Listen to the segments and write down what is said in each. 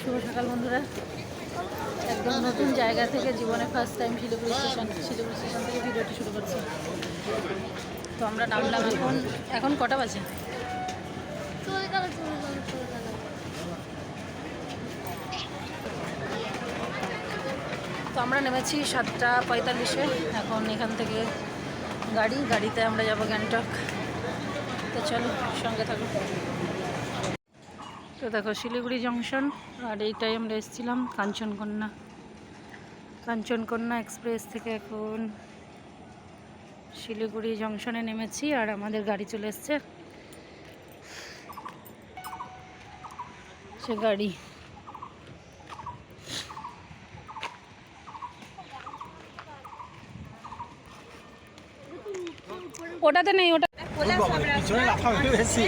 শুভ সকাল, বন্ধুরা। একদম নতুন জায়গা থেকে জীবনে first time Siliguri station Siliguri station থেকে ভিডিওটি শুরু করছি। তো আমরা নামলাম এখন এখন কটা বাজে? তো আমরা নেমেছি সাতটা পঁয়তাল্লিশে। এখন এখান থেকে গাড়ি, গাড়িতে আমরা যাব গ্যাংটক। তো চলো, সঙ্গে থাকো। তো দেখো, শিলিগুড়ি জংশন, আর এইটাই আমরা এসেছিলাম কাঞ্চনকন্যা। কাঞ্চনকন্যা এক্সপ্রেস থেকে এখন শিলিগুড়ি জংশনে নেমেছি, আর আমাদের গাড়ি চলে এসছে। সে গাড়ি। ওটাতে নেই, ওটা পিছনে লাফাবে বেশি।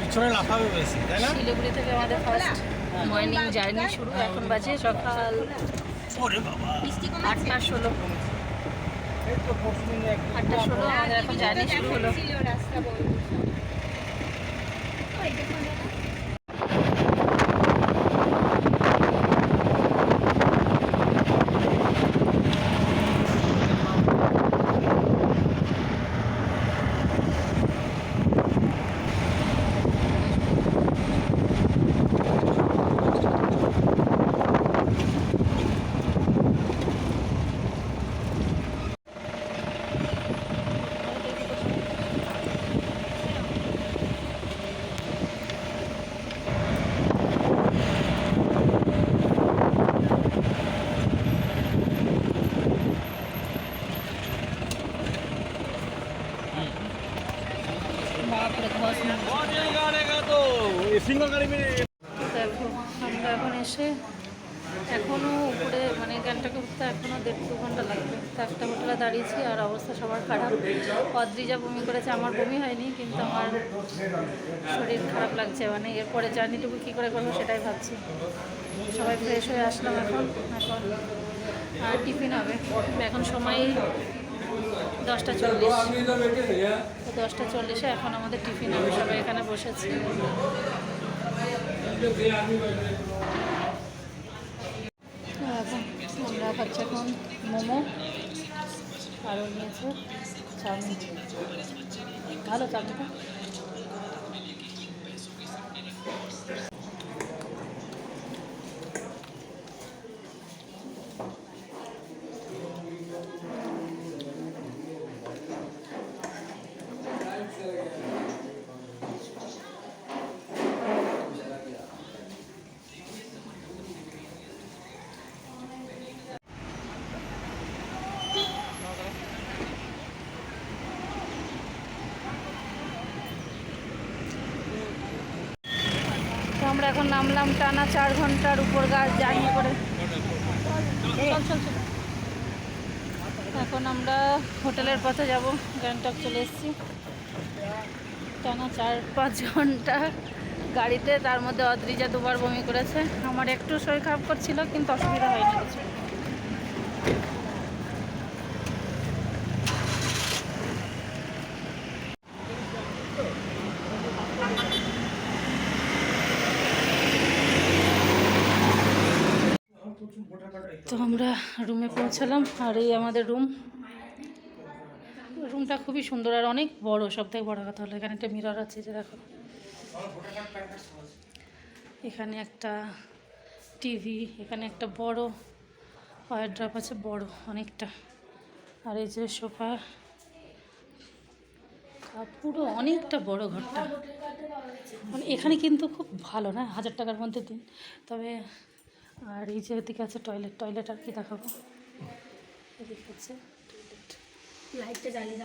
পিছনে লাফাবে বেশি তাই না? শিলিগুড়ি থেকে আমাদের ফার্স্ট মর্নিং জার্নি শুরু এখন বাজে সকাল আটটা ষোলো। আটটা ষোলো আমাদের এখন জার্নি শুরু হলো ধস নামছে। তো সিঙ্গল গাড়ি মেরে দেখো আমরা এখন এসে এখনও উপরে মানে গ্যাংটাকে উঠতে এখনও দেড় দু ঘণ্টা লাগবে। তো একটা হোটেলে দাঁড়িয়েছি আর অবস্থা সবার খারাপ। অদ্রিজা বমি করেছে, আমার বমি হয়নি, কিন্তু আমার শরীর খারাপ লাগছে। মানে এরপরে জার্নিটুকু কী করে করব সেটাই ভাবছি। সবাই ফ্রেশ হয়ে আসলাম এখন এখন আর টিফিন হবে। এখন সময় দশটা চল্লিশ। দশটা চল্লিশে এখন আমাদের টিফিন হবে, সবাই এখানে বসেছি। আমরা খাচ্ছি এখন মোমো আরও নিয়েছে চাউমিন। ভালো চাউমিনটা। আমরা এখন নামলাম টানা চার ঘণ্টার উপর গাছ জার্নি করে। এখন আমরা হোটেলের পথে যাব, গ্যাংটক চলে এসেছি। টানা চার পাঁচ ঘণ্টা গাড়িতে, তার মধ্যে অদ্রিজা দুবার বমি করেছে। আমার একটু শরীর খারাপ করছিল, কিন্তু অসুবিধা হয়নি কিছু। তো আমরা রুমে পৌঁছালাম, আর এই আমাদের রুম। রুমটা খুবই সুন্দর আর অনেক বড় সব থেকে বড় কথা হলো এখানে একটা মিরর আছে, যে দেখো। এখানে একটা টিভি এখানে একটা বড় ওয়ার ড্রপ আছে, বড় অনেকটা। আর এই যে সোফা পুরো অনেকটা বড় ঘরটা। মানে এখানে কিন্তু খুব ভালো না, হাজার টাকার মধ্যে দিন। তবে আর এই যে এদিকে আছে টয়লেট টয়লেট আর কি দেখাবো। এদিকে আছে টয়লেট লাইটটা জ্বালিয়ে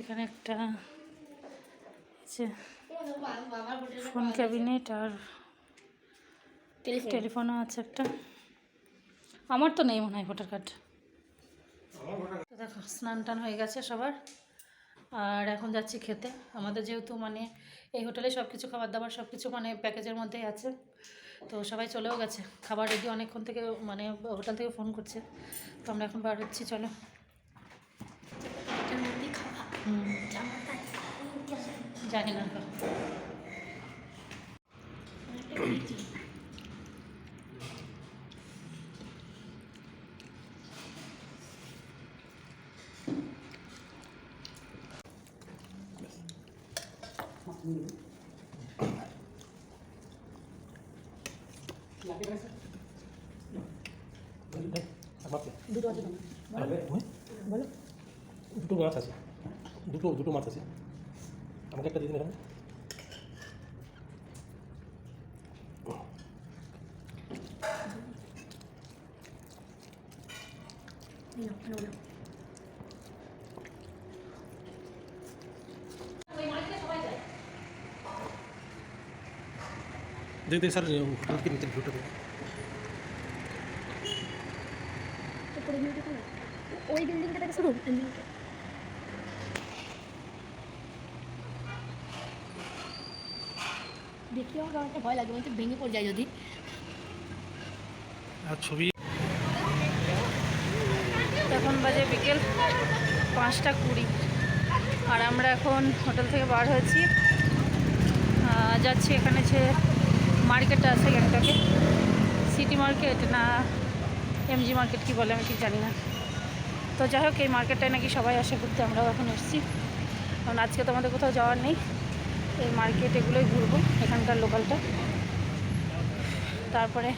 এখানে একটা ফোন ক্যাবিনেট আর টেলিফোন টেলিফোনও আছে একটা। আমার তো নেই মনে হয় ভোটার কার্ড দেখো স্নান টান হয়ে গেছে সবার। আর এখন যাচ্ছি খেতে। আমাদের যেহেতু মানে এই হোটেলে সব কিছু খাবার দাবার সব কিছু মানে প্যাকেজের মধ্যেই আছে। তো সবাই চলেও গেছে। খাবার রেডি অনেকক্ষণ থেকে মানে হোটেল থেকে ফোন করছে। তো আমরা এখন বার হচ্ছি, চলো। জানি না। দুটো আছে বলো দুটো মাছ আছে দুটো দুটো মাছ আছে আমাকে একটা দিয়ে দিন এখানে देख देख सर होटल के नीचे वीडियो উপরে বিউটি পার্লার ওই বিল্ডিংটা থেকে শুরু বিল্ডিংটা দেখি আমার কেমন একটা ভয় লাগে বলতে ভেঙে পড়ে যায় যদি আর ছবি এখন বাজে বিকেল পাঁচটা কুড়ি আর আমরা এখন হোটেল থেকে বার হয়েছি আহ, যাচ্ছি এখানে যে মার্কেটটা আছে গ্যাংটকে। সিটি মার্কেট না এমজি মার্কেট কি বলে আমি ঠিক জানি না। তো যাই হোক, এই মার্কেটটায় নাকি সবাই আসে ঘুরতে, আমরাও এখন এসেছি। কারণ আজকে তো আমাদের কোথাও যাওয়ার নেই। এই মার্কেট এগুলোই ঘুরবো, এখানকার লোকালটা। তারপরে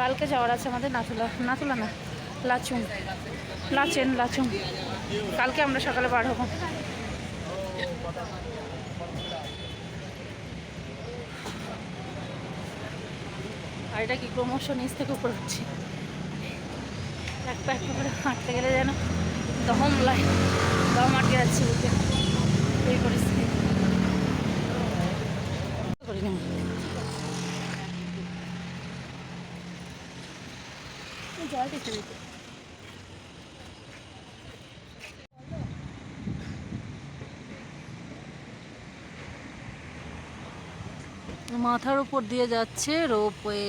কালকে যাওয়ার আছে আমাদের নাথুলা নাথুলা না, লাচুং, লাচেন, লাচুং। কালকে আমরা সকালে বার হব। আর এটা কি ক্রমশ নিচ থেকে উপরে উঠছে এক পা এক করে হাঁটতে গেলে যেন দম লাগে, দম আটকে যাচ্ছে বুকে। এই পরিস্থিতি। করি না জল দিতে দিতে মাথার উপর দিয়ে যাচ্ছে রোপওয়ে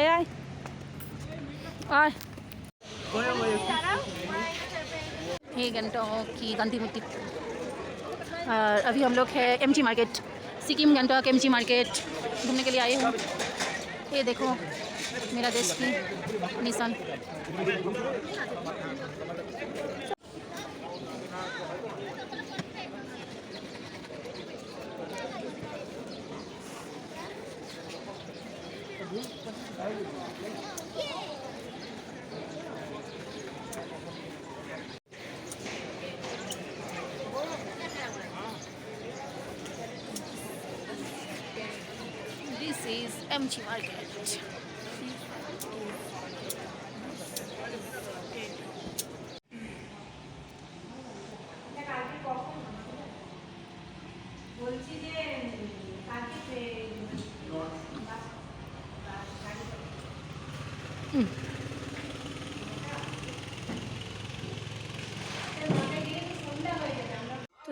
এই আয় আয় ये गंटोक की गांधी मूर्ति और अभी हम लोग है M market Sikkim Gangtok M market घूमने के लिए आए हूँ ये देखो मेरा देश की निशान This is MG Market.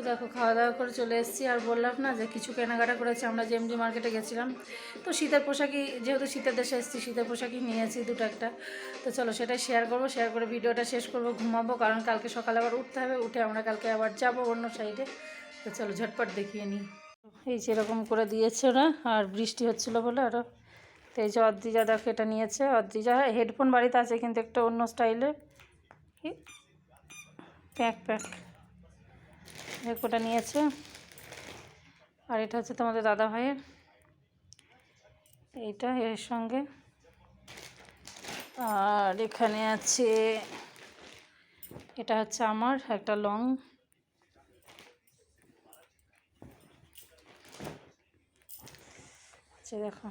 দেখো খাওয়া দাওয়া করে চলে এসেছি। আর বললাম না যে কিছু কেনাকাটা করেছি, আমরা এমডি মার্কেটে গেছিলাম। তো শীতের পোশাকই, যেহেতু শীতের দেশে এসেছি, শীতের পোশাকই নিয়েছি দুটো একটা। তো চলো, সেটাই শেয়ার করব শেয়ার করে ভিডিওটা শেষ করব, ঘুমাবো, কারণ কালকে সকালে আবার উঠতে হবে, উঠে আমরা কালকে আবার যাব অন্য সাইডে তো চলো, ঝটপট দেখিয়ে নিই। এই যেরকম করে দিয়েছে ওরা, আর বৃষ্টি হচ্ছিল বলে আরও তো এই যে অদ্রিজা দেখো, এটা নিয়েছে। অদ্রিজা, হেডফোন বাড়িতে আছে কিন্তু একটা অন্য স্টাইলে প্যাক প্যাক। ওটা নিয়েছে। আর এটা হচ্ছে তোমাদের দাদা ভাইয়ের। এইটা এর সঙ্গে। আর এখানে আছে, এটা হচ্ছে আমার একটা লং। আচ্ছা দেখো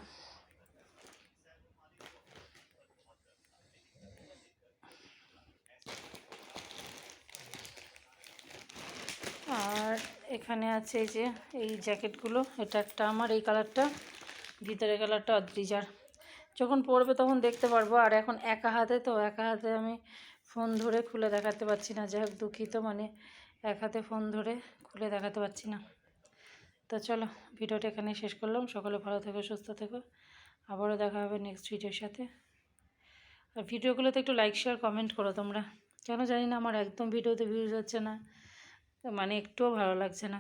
আর এখানে আছে এই যে, এই জ্যাকেটগুলো। এটা একটা আমার, এই কালারটা। ভিতরের কালারটা অদ্রিজার যখন পরবে তখন দেখতে পারব। আর এখন একা হাতে তো, একা হাতে আমি ফোন ধরে খুলে দেখাতে পারছি না। যাই হোক, দুঃখিত মানে এক হাতে ফোন ধরে খুলে দেখাতে পারছি না। তো চলো, ভিডিওটা এখানে শেষ করলাম। সকলে ভালো থেকো, সুস্থ থেকো। আবারও দেখা হবে নেক্সট ভিডিওর সাথে। আর ভিডিওগুলোতে একটু লাইক শেয়ার কমেন্ট করো তোমরা। কেন জানি না, আমার একদম ভিডিওতে ভিউজ হচ্ছে না। মানে একটুও ভালো লাগছে না